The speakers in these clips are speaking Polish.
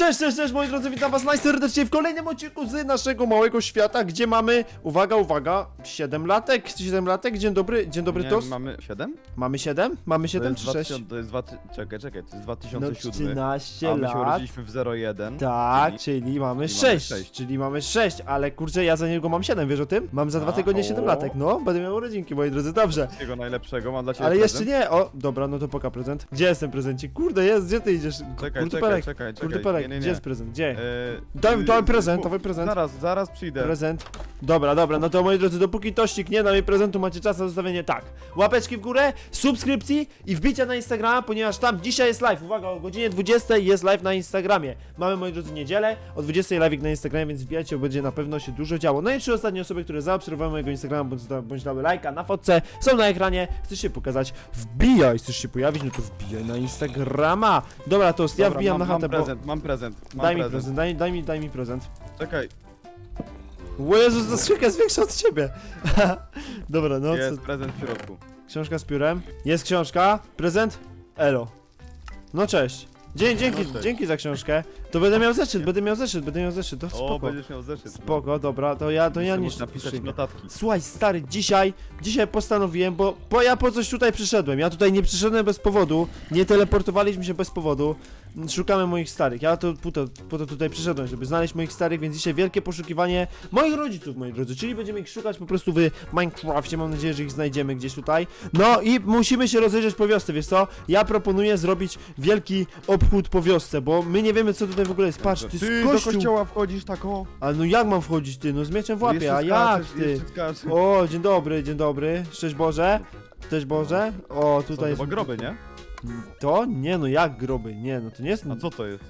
Cześć, cześć, cześć moi drodzy, witam was najserdeczniej w kolejnym odcinku z naszego małego świata, gdzie mamy, uwaga, uwaga, 7 latek, 7 latek, dzień dobry, dzień dobry Nie, tost. mamy 7? Mamy 7? Mamy 7 czy 6? 2000, to jest 2000, czekaj, czekaj, to jest No 2007. 13 a my się lat. urodziliśmy w 01. Tak, czyli- czyli mamy czyli mamy 6, sześć. czyli mamy 6, ale kurczę, ja za niego mam 7, wiesz o tym? Mam za dwa A, tygodnie 7 o. latek, no, będę miał urodzinki, moi drodzy, dobrze. Wszystkiego najlepszego, mam dla ciebie Ale jeszcze prezent. nie, o, dobra, no to poka prezent. Gdzie jest ten prezencik? Kurde, jest, gdzie ty idziesz? Czekaj, czekaj, Kurtupelek, czekaj, czekaj. Nie, gdzie jest prezent, gdzie? E, daj prezent, dawaj prezent. Zaraz, zaraz przyjdę. Prezent. Dobra, dobra, no to moi drodzy, dopóki tościk nie da mi prezentu, macie czas na zostawienie tak. Łapeczki w górę, subskrypcji i wbicia na Instagrama, ponieważ tam dzisiaj jest live. Uwaga, o godzinie 20 jest live na Instagramie. Mamy, moi drodzy, niedzielę, o 20 live na Instagramie, więc wbijajcie, bo będzie na pewno się dużo działo. No i trzy ostatnie osoby, które zaobserwowały mojego Instagrama, bądź, bądź dały lajka na fotce, są na ekranie. Chcesz się pokazać? Wbijaj, chcesz się pojawić? No to wbijaj na Instagrama. Dobra, to ja Dobra, wbijam mam, na chatę, mam prezent, mam prezent, mam Daj mi prezent. prezent, daj, daj mi, daj mi prezent. Czekaj, O Jezus, ta skrzynka jest większa od ciebie. Dobra, no jest co? prezent w środku. Książka z piórem. Jest książka. Prezent. Elo. No cześć. Dzie dzięki, No cześć. dzięki za książkę. To będę miał zeszyt, będę miał zeszyt, będę miał zeszyt. To O, spoko. będziesz miał zeszyt. Spoko, dobra, to ja, to ja nie możesz napisać notatki. Słuchaj, stary, dzisiaj, dzisiaj postanowiłem, bo, bo ja po coś tutaj przyszedłem. Ja tutaj nie przyszedłem bez powodu, nie teleportowaliśmy się bez powodu. Szukamy moich starych. Ja to po, to po to tutaj przyszedłem, żeby znaleźć moich starych, więc dzisiaj wielkie poszukiwanie moich rodziców, moi drodzy. Czyli będziemy ich szukać po prostu w Minecrafcie. Mam nadzieję, że ich znajdziemy gdzieś tutaj. No i musimy się rozejrzeć po wiosce, wiesz co? Ja proponuję zrobić wielki obchód po wiosce, bo my nie wiemy, co tutaj w ogóle jest. Patrz, ty, Ty jest do kościół. kościoła wchodzisz tako? A no jak mam wchodzić, ty? No z mieczem w łapie, a jak ty? O, dzień dobry, dzień dobry. Szczęść Boże. Szczęść Boże. O, Tutaj tutaj chyba groby, nie? To? Nie no, jak groby? Nie, no to nie jest... A co to jest?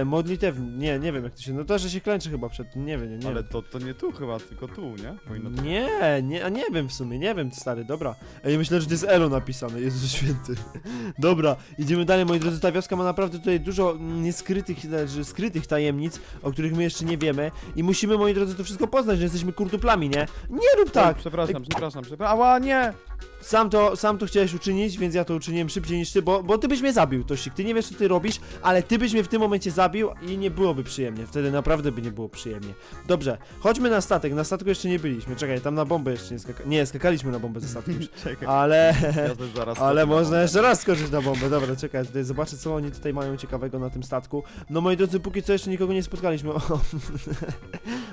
E, modlitew... Nie, nie wiem jak to się... No to, że się klęczy chyba przed... Nie wiem, nie, nie Ale wiem. to, to nie tu chyba, tylko tu, nie? Powinno. Nie, nie, a nie wiem w sumie, nie wiem, stary, dobra. Ej, myślę, że to jest Elo napisane, Jezus Święty. Dobra, idziemy dalej, moi drodzy, ta wioska ma naprawdę tutaj dużo mm, nieskrytych, że skrytych tajemnic, o których my jeszcze nie wiemy i musimy, moi drodzy, to wszystko poznać, że jesteśmy kurtuplami, nie? Nie rób tak! Oj, Przepraszam, przepraszam, przepraszam. Ała, nie! Sam to, sam to chciałeś uczynić, więc ja to uczyniłem szybciej niż ty, bo, bo ty byś mnie zabił, Tościk. Ty nie wiesz, co ty robisz, ale ty byś mnie w tym momencie zabił i nie byłoby przyjemnie. Wtedy naprawdę by nie było przyjemnie. Dobrze, chodźmy na statek. Na statku jeszcze nie byliśmy. Czekaj, tam na bombę jeszcze nie skakaliśmy. Nie, skakaliśmy na bombę ze statku już. Czekaj, Ale... ja też zaraz... Ale skoczę na można bombę. jeszcze raz skoczyć na bombę. Dobra, czekaj, tutaj zobaczę, co oni tutaj mają ciekawego na tym statku. No moi drodzy, póki co jeszcze nikogo nie spotkaliśmy. O,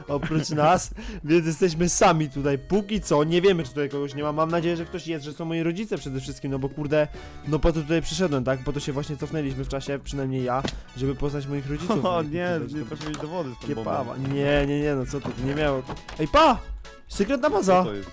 oprócz nas, więc jesteśmy sami tutaj. Póki co, nie wiemy, czy tutaj kogoś nie ma. Mam nadzieję, że ktoś jest, że są moi rodzice przede wszystkim, no bo kurde, no po to tutaj przyszedłem, tak? Po to się właśnie cofnęliśmy w czasie, przynajmniej ja, żeby poznać moich rodziców. O I nie, nie proszę iść do wody z tą Nie, bombą. pawa. nie, nie, nie, no co to, nie miało. Ej, pa! Sekretna baza! Co to jest?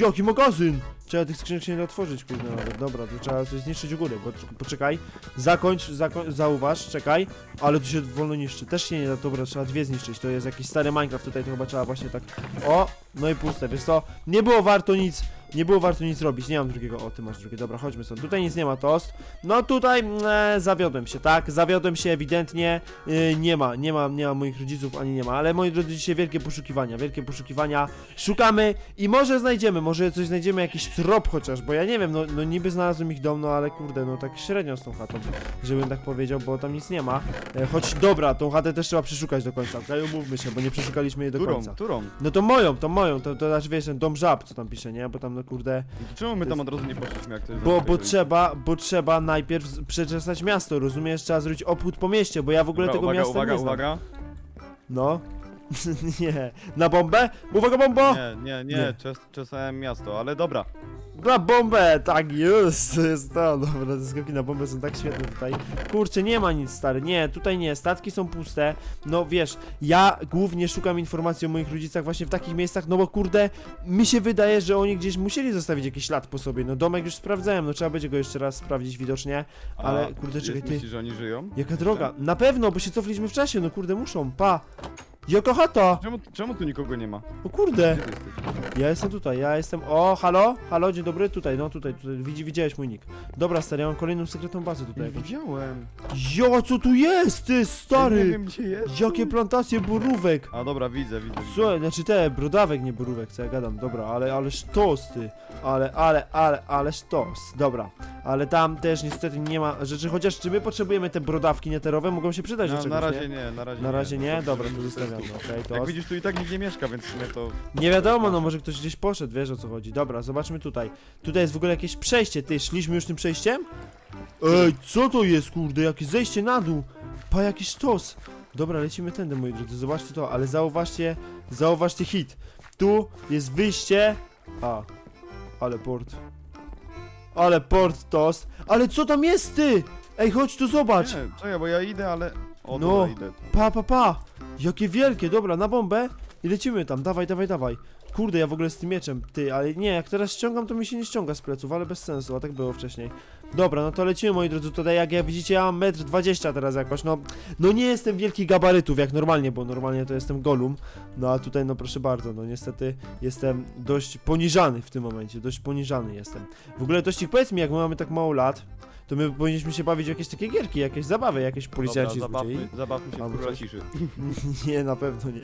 Jaki magazyn! Trzeba tych skrzynek nie otworzyć, kurde nawet. Dobra, to trzeba coś zniszczyć u góry, poczekaj. Zakończ, zakoń, zauważ, czekaj. Ale tu się wolno niszczy. Też się nie da, dobra, trzeba dwie zniszczyć. To jest jakiś stary Minecraft tutaj, to chyba trzeba właśnie tak. O! No i puste, wiesz co? Nie było warto nic. Nie było warto nic robić, nie mam drugiego. O, ty masz drugie, dobra, chodźmy stąd. Tutaj nic nie ma, tost. No tutaj e, zawiodłem się, tak? Zawiodłem się ewidentnie. E, nie ma, nie ma, nie ma moich rodziców, ani nie ma. Ale moi drodzy, dzisiaj wielkie poszukiwania, wielkie poszukiwania. Szukamy i może znajdziemy, może coś znajdziemy, jakiś trop chociaż, bo ja nie wiem, no, no niby znalazłem ich dom, no ale kurde, no tak średnio z tą chatą, żebym tak powiedział, bo tam nic nie ma. E, choć dobra, tą chatę też trzeba przeszukać do końca, okej, umówmy się, bo nie przeszukaliśmy jej do Którą, końca. którą? No to moją, to moją, to, to znaczy wiesz, ten dom żab, co tam pisze, nie? Bo tam no kurde, Czemu my tam od razu nie poszliśmy, jak to jest bo, bo trzeba, bo trzeba najpierw z- przeczesać miasto, rozumiesz? Trzeba zrobić obchód po mieście, bo ja w ogóle Dobra, tego uwaga, miasta uwaga, nie znam. uwaga. No. nie. Na bombę? Uwaga, bombo! Nie, nie, Nie. nie, czes, czesałem miasto, ale dobra. Na bombę! Tak, jest, to jest to. Dobra, te skoki na bombę są tak świetne tutaj. Kurczę, nie ma nic, stary. Nie, tutaj nie. Statki są puste. No wiesz, ja głównie szukam informacji o moich rodzicach właśnie w takich miejscach, no bo kurde, mi się wydaje, że oni gdzieś musieli zostawić jakiś ślad po sobie. No domek już sprawdzałem, no trzeba będzie go jeszcze raz sprawdzić widocznie. A Ale, kurde, jest- czekaj, ty- Myślisz, że oni żyją? Jaka droga? Na pewno, bo się cofliśmy w czasie, no kurde, muszą. Pa! Jaka chata? Czemu, czemu tu nikogo nie ma? O kurde. Gdzie ty jesteś? Ja jestem tutaj, ja jestem... O, halo? Halo, dzień dobry, tutaj, no tutaj, tutaj, Widzi, widziałeś mój nick. Dobra, stary, ja mam kolejną sekretną bazę tutaj. Nie jakąś. widziałem. Jo, co tu jest, ty, Ja nie stary? wiem gdzie jest. Jakie plantacje borówek. A dobra, widzę, widzę. widzę. Słuchaj, znaczy te, brodawek, nie borówek, co ja gadam, dobra, ale, ale sztos, ty. Ale, ale, ale, ale sztos, dobra. Ale tam też niestety nie ma rzeczy, chociaż czy my potrzebujemy te brodawki neterowe, mogą się przydać do No, czegoś, na razie nie? nie, na razie Na razie nie? To- Dobra, to zostawiamy, okej, to... Jak widzisz, tu i tak nikt nie mieszka, więc w sumie to... Nie wiadomo, no może ktoś gdzieś poszedł, wiesz o co chodzi. Dobra, zobaczmy tutaj. Tutaj jest w ogóle jakieś przejście, ty, szliśmy już tym przejściem? Ej, co to jest, kurde, jakieś zejście na dół. Pa, jakiś sztos. Dobra, lecimy tędy, moi drodzy, zobaczcie to, ale zauważcie, zauważcie hit. Tu jest wyjście... A, ale port. Ale port tost. Ale co tam jest, ty? Ej, chodź tu zobacz. Nie, czekaj, bo ja idę, ale... O, No. dobra, idę. Pa, pa, pa! Jakie wielkie, dobra, na bombę i lecimy tam, dawaj, dawaj, dawaj. Kurde, ja w ogóle z tym mieczem, ty, ale nie, jak teraz ściągam, to mi się nie ściąga z pleców, ale bez sensu, a tak było wcześniej. Dobra, no to lecimy, moi drodzy, tutaj jak ja widzicie, ja mam 1,20 m teraz jakoś, no, no nie jestem wielkich gabarytów, jak normalnie, bo normalnie to jestem golum, no a tutaj, no proszę bardzo, no niestety jestem dość poniżany w tym momencie, dość poniżany jestem. W ogóle, Tościk, powiedz mi, jak my mamy tak mało lat, to my powinniśmy się bawić w jakieś takie gierki, jakieś zabawy, jakieś policjanci Dobra, zabawmy, zabawmy się Albo w coś. ciszy. Nie, na pewno nie.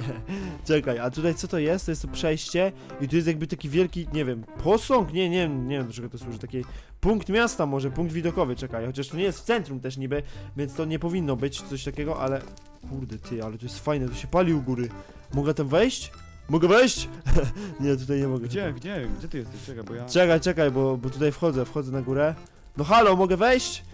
Czekaj, a tutaj co to jest? To jest to przejście i tu jest jakby taki wielki, nie wiem, posąg? Nie, nie, nie wiem do czego to służy, taki punkt miasta może, punkt widokowy, czekaj, chociaż to nie jest w centrum też niby, więc to nie powinno być coś takiego, ale... Kurde ty, ale to jest fajne, to się pali u góry. Mogę tam wejść? Mogę wejść? nie, tutaj nie mogę. Gdzie, gdzie, gdzie ty jesteś? Czekaj, bo ja... Czekaj, czekaj, bo, bo tutaj wchodzę, wchodzę na górę. No halo, mogę wejść?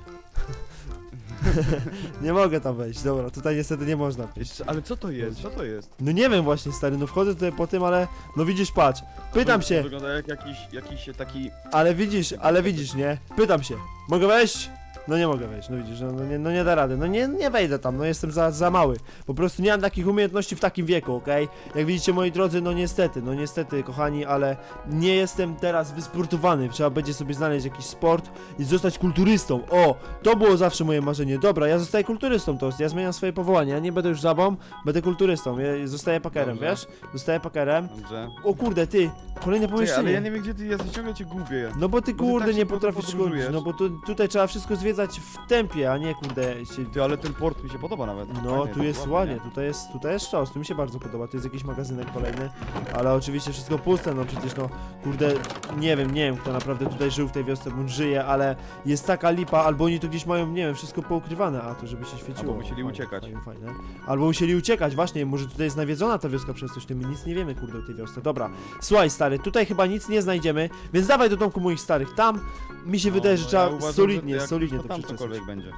nie mogę tam wejść, dobra, tutaj niestety nie można wejść. Jeszcze, ale co to jest? Co to jest? No nie wiem właśnie stary, no wchodzę tutaj po tym, ale no widzisz, patrz, pytam To się, Wygląda jak jakiś, jakiś taki... ale widzisz, ale widzisz, nie? Pytam się, mogę wejść? No nie mogę wejść, no widzisz, no, no, nie, no nie da rady, no nie, nie wejdę tam, no jestem za, za mały, po prostu nie mam takich umiejętności w takim wieku, okej? Jak widzicie moi drodzy, no niestety, no niestety kochani, ale nie jestem teraz wysportowany, trzeba będzie sobie znaleźć jakiś sport i zostać kulturystą, o, to było zawsze moje marzenie, dobra, ja zostaję kulturystą, to ja zmieniam swoje powołanie, ja nie będę już żabą, będę kulturystą, ja zostaję pakerem, Dobrze. wiesz? Zostaję pakerem, Dobrze. o kurde, ty, kolejne Czekaj, ale pomieszczenie. ja nie wiem gdzie ty jesteś, ciągle cię gubię. No bo ty Bo ty kurde tak nie potrafisz chodzić, podróżujesz. no bo tu, tutaj trzeba wszystko zwiedzać w tempie, a nie kurde się... Ty, ale ten port mi się podoba nawet. No Fajnie, tu jest ładnie. tutaj jest, tutaj jest sztos, tu mi się bardzo podoba, tu jest jakiś magazynek kolejny, ale oczywiście wszystko puste, no przecież no kurde, nie wiem, nie wiem kto naprawdę tutaj żył w tej wiosce, bądź żyje, ale jest taka lipa, albo oni tu gdzieś mają, nie wiem, wszystko poukrywane, a to żeby się świeciło. Albo musieli uciekać. Albo musieli uciekać, właśnie, może tutaj jest nawiedzona ta wioska przez coś, to my nic nie wiemy kurde o tej wiosce, dobra. Słuchaj stary, tutaj chyba nic nie znajdziemy, więc dawaj do domku moich starych, tam mi się No, wydaje, że no, trzeba ja uważam, solidnie, że solidnie to tam przeczytać. cokolwiek będzie.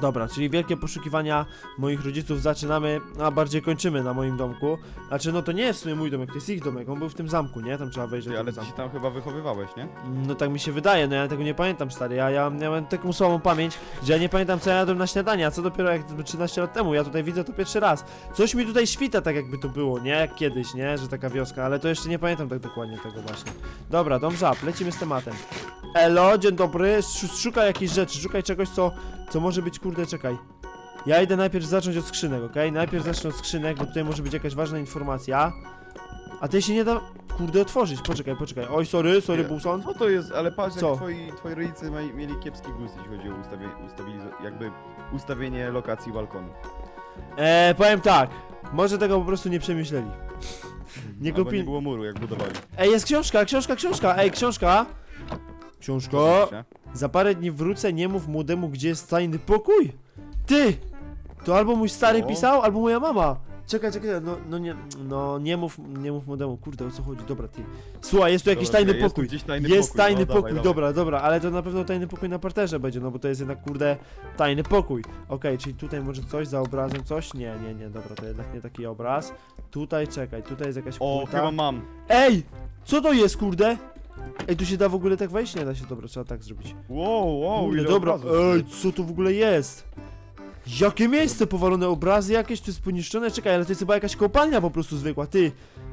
Dobra, czyli wielkie poszukiwania moich rodziców zaczynamy, a bardziej kończymy na moim domku. Znaczy, no to nie jest w sumie mój domek, to jest ich domek, on był w tym zamku, nie? Tam trzeba wejść do Ty, tego ale ty zamku. się tam chyba wychowywałeś, nie? No tak mi się wydaje, no ja tego nie pamiętam, stary. Ja, ja miałem taką słabą pamięć, że ja nie pamiętam co ja jadłem na śniadanie, a co dopiero jak 13 lat temu. Ja tutaj widzę to pierwszy raz. Coś mi tutaj świta tak jakby to było, nie? Jak kiedyś, nie? Że taka wioska, ale to jeszcze nie pamiętam tak dokładnie tego właśnie. Dobra, dom żab, lecimy z tematem. Elo, dzień dobry, Sz- szukaj jakiejś rzeczy, szukaj czegoś, co, co może być, kurde, czekaj. Ja idę najpierw zacząć od skrzynek, okej? Najpierw zacznę od skrzynek, bo tutaj może być jakaś ważna informacja. A tej się nie da, kurde, otworzyć. Poczekaj, poczekaj. Oj, sorry, sorry. Bulson. Co to jest? Ale patrz, Co? jak twoi, twoi rodzice mieli kiepski gust, jeśli chodzi o ustawie, ustabiliz- jakby ustawienie lokacji balkonu. Eee, powiem tak. Może tego po prostu nie przemyśleli. Nie Albo kupi... nie było muru, jak budowali. Ej, jest książka, książka, książka. Ej, książka. Książka. Oczywiście. Za parę dni wrócę, nie mów młodemu, gdzie jest tajny pokój. Ty! To albo mój stary O. pisał, albo moja mama. Czekaj, czekaj, no, no nie, no nie mów, nie mów młodemu, kurde, o co chodzi, dobra, ty. Słuchaj, jest tu jakiś Dobra, tajny jest tu pokój. gdzieś tajny Jest pokój. tajny no, dawaj, pokój, dawaj. dobra, dobra, ale to na pewno tajny pokój na parterze będzie, no bo to jest jednak, kurde, tajny pokój. Okej, czyli tutaj może coś za obrazem, coś? Nie, nie, nie, dobra, to jednak nie taki obraz. Tutaj, czekaj, tutaj jest jakaś O, płyta. chyba mam. Ej! Co to jest, kurde? Ej, tu się da w ogóle tak wejść? Nie da się, dobra, trzeba tak zrobić. Wow, wow, ile dobra, obrazów. ej, co to w ogóle jest? Jakie miejsce powalone, obrazy jakieś, tu jest poniszczone, czekaj, ale to jest chyba jakaś kopalnia po prostu zwykła, ty.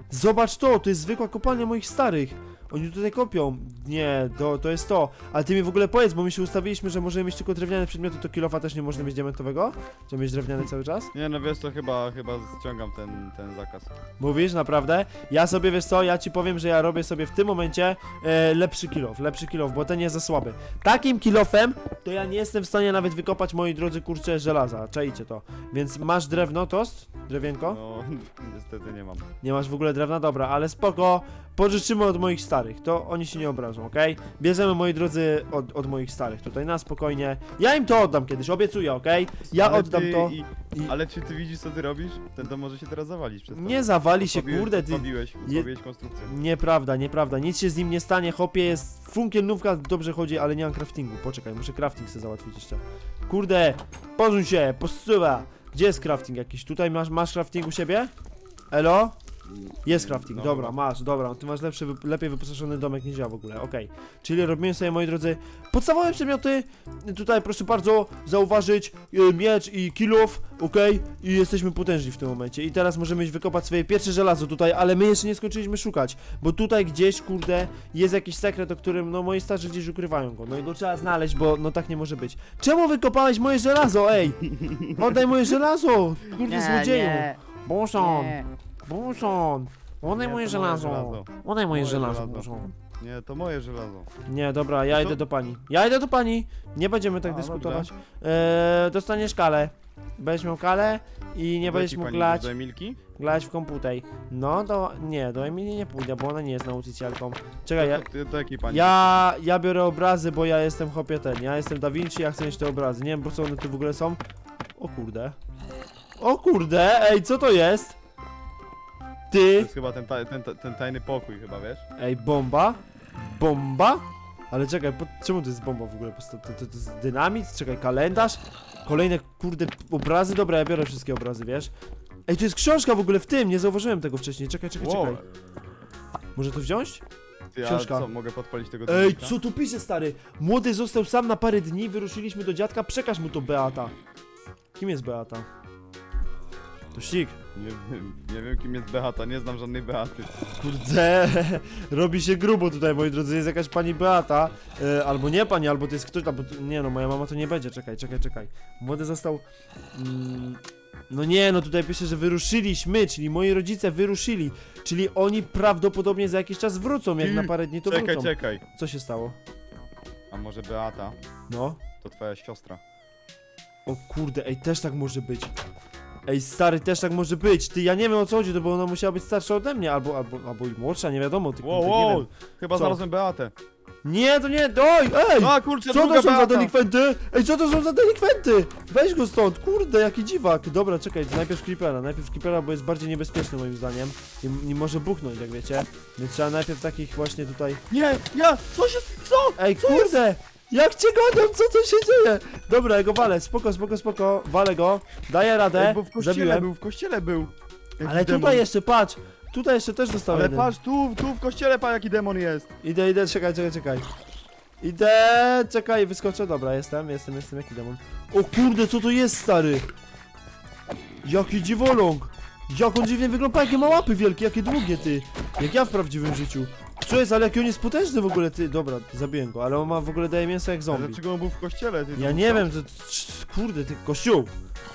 Zobacz to, to jest zwykła kopalnia moich starych. Oni tutaj kopią. Nie, to, to jest to. Ale ty mi w ogóle powiedz, bo my się ustawiliśmy, że możemy mieć tylko drewniane przedmioty, to kilofa też nie można mieć diamentowego? Czy mieć drewniany cały czas? Nie no wiesz co, chyba, chyba ściągam ten, ten zakaz. Mówisz, naprawdę? Ja sobie, wiesz co, ja ci powiem, że ja robię sobie w tym momencie e, lepszy kilof, lepszy kilof, bo ten jest za słaby. Takim kilofem to ja nie jestem w stanie nawet wykopać, moi drodzy, kurcze żelaza, czajcie to. Więc masz drewno, tost? Drewienko? No, niestety nie mam. Nie masz w ogóle drewna? Dobra, ale spoko, pożyczymy od moich starych, to oni się nie obrażą, okej? Bierzemy, moi drodzy, od, od moich starych tutaj, na spokojnie. Ja im to oddam kiedyś, obiecuję, okej? Ja Ale oddam ty to. I, i- Ale czy ty widzisz co ty robisz? Ten dom może się teraz zawalić przez to. Nie zawali się, Osłabiłeś- kurde, ty... Osłabiłeś, osłabiłeś konstrukcję. Nieprawda, nieprawda, nic się z nim nie stanie, hopie jest funkielnówka, dobrze chodzi, ale nie mam craftingu, poczekaj, muszę crafting sobie załatwić jeszcze. Kurde, pozuń się, postuwa, gdzie jest crafting jakiś, tutaj masz, masz crafting u siebie? Elo? Jest crafting, dobra, masz, dobra, ty masz lepszy, lepiej wyposażony domek niż ja w ogóle, okej. Czyli robimy sobie, moi drodzy, podstawowe przedmioty, tutaj proszę bardzo zauważyć, y, miecz i kilof, okej, i jesteśmy potężni w tym momencie. I teraz możemy iść wykopać swoje pierwsze żelazo tutaj, ale my jeszcze nie skończyliśmy szukać, bo tutaj gdzieś, kurde, jest jakiś sekret, o którym, no, moi starzy gdzieś ukrywają go, no i go trzeba znaleźć, bo, no, tak nie może być. Czemu wykopałeś moje żelazo, ej? Oddaj moje żelazo, kurde, złodzieju. Boson, Boson, oddaj Nie, moje to moje żelazo, żelazo. oddaj moje Moje żelazo, żelazo. Boson. Nie, to moje żelazo. Nie, dobra, ja Co? idę do pani. Ja idę do pani. Nie będziemy tak A, dyskutować. Eee, dostaniesz kalę. Będziesz miał kalę i nie będziesz mógł grać, Do Emilki? grać w komputer. No, do... Nie, do Emilii nie pójdę, bo ona nie jest nauczycielką. Czekaj, ja... To, to, to jakiej pani? Ja, ja biorę obrazy, bo ja jestem chłopie ten. Ja jestem Da Vinci, ja chcę mieć te obrazy. Nie wiem, po co one tu w ogóle są. O kurde. O kurde, ej, co to jest? To Ty. jest chyba ten, ta, ten, ten tajny pokój chyba, wiesz? Ej, bomba? Bomba? Ale czekaj, po, czemu to jest bomba w ogóle? posta- To, to, to jest dynamit? Czekaj, kalendarz? Kolejne, kurde, obrazy? Dobra, ja biorę wszystkie obrazy, wiesz? Ej, tu jest książka w ogóle w tym, nie zauważyłem tego wcześniej. Czekaj, czekaj, Wow. czekaj. Może to wziąć? Ty, a Książka. co, mogę podpalić tego Ej, co tu pisze, stary? Młody został sam na parę dni, wyruszyliśmy do dziadka, przekaż mu to Beata. Kim jest Beata? To Sik. Nie, wiem, nie wiem kim jest Beata, nie znam żadnej Beaty. Kurde, robi się grubo tutaj, moi drodzy, jest jakaś pani Beata, e, albo nie pani, albo to jest ktoś, albo to, nie no, moja mama to nie będzie, czekaj, czekaj, czekaj. Młody został, mm, no nie, no tutaj pisze, że wyruszyliśmy, czyli moi rodzice wyruszyli, czyli oni prawdopodobnie za jakiś czas wrócą, jak na parę dni to Czekaj, wrócą. czekaj. Co się stało? A może Beata No. to twoja siostra? O kurde, ej, też tak może być. Ej, stary, też tak może być. Ty, ja nie wiem o co chodzi, to bo ona musiała być starsza ode mnie, albo, albo, albo i młodsza, nie wiadomo, ty, Wow, kurde, nie wow, wiem. chyba Co? znalazłem Beatę. Nie, to nie, oj, ej! A kurczę, Co druga to są za Beata. delikwenty? Ej, co to są za delikwenty? Weź go stąd, kurde, jaki dziwak. Dobra, czekaj, najpierw Creepera, najpierw Creepera, bo jest bardziej niebezpieczny moim zdaniem. I, i może buchnąć, jak wiecie. Więc trzeba najpierw takich właśnie tutaj... Nie, ja, co się, co? Ej, kurde! Jak cię godam, co tu się dzieje? Dobra, ja go walę, spoko, spoko, spoko, walę go, daję radę, Ej, bo w kościele zabiłem. był, w kościele był. Jaki Ale demon. tutaj jeszcze, patrz, tutaj jeszcze też dostałem Ale jeden. patrz, tu, tu w kościele pa jaki demon jest. Idę, idę, czekaj, czekaj, czekaj. Idę, czekaj, wyskoczę, dobra, jestem, jestem, jestem, jaki demon. O kurde, co to jest, stary? Jaki dziwoląg! Jak on dziwnie wygląda, jakie ma łapy wielkie, jakie długie, ty! Jak ja w prawdziwym życiu. Co jest, ale jaki on jest potężny w ogóle, ty! Dobra, zabiłem go, ale on ma w ogóle daje mięso jak zombie. dlaczego on był w kościele? Ty, Ja nie wiem, to, kurde, ty, kościół!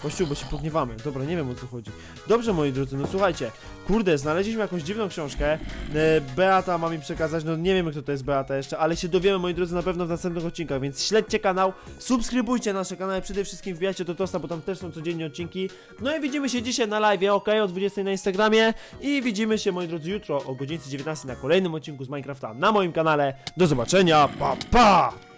Kościół, bo się pogniewamy. Dobra, nie wiem o co chodzi. Dobrze, moi drodzy, no słuchajcie. Kurde, znaleźliśmy jakąś dziwną książkę. E, Beata ma mi przekazać, no nie wiemy kto to jest Beata jeszcze, ale się dowiemy, moi drodzy, na pewno w następnych odcinkach, więc śledźcie kanał, subskrybujcie nasze kanały, przede wszystkim wbijajcie do Tosta, bo tam też są codziennie odcinki. No i widzimy się dzisiaj na live, ok, o 20 na Instagramie i widzimy się, moi drodzy, jutro o godzinie 19 na kolejnym odcinku z Minecrafta na moim kanale. Do zobaczenia, pa pa!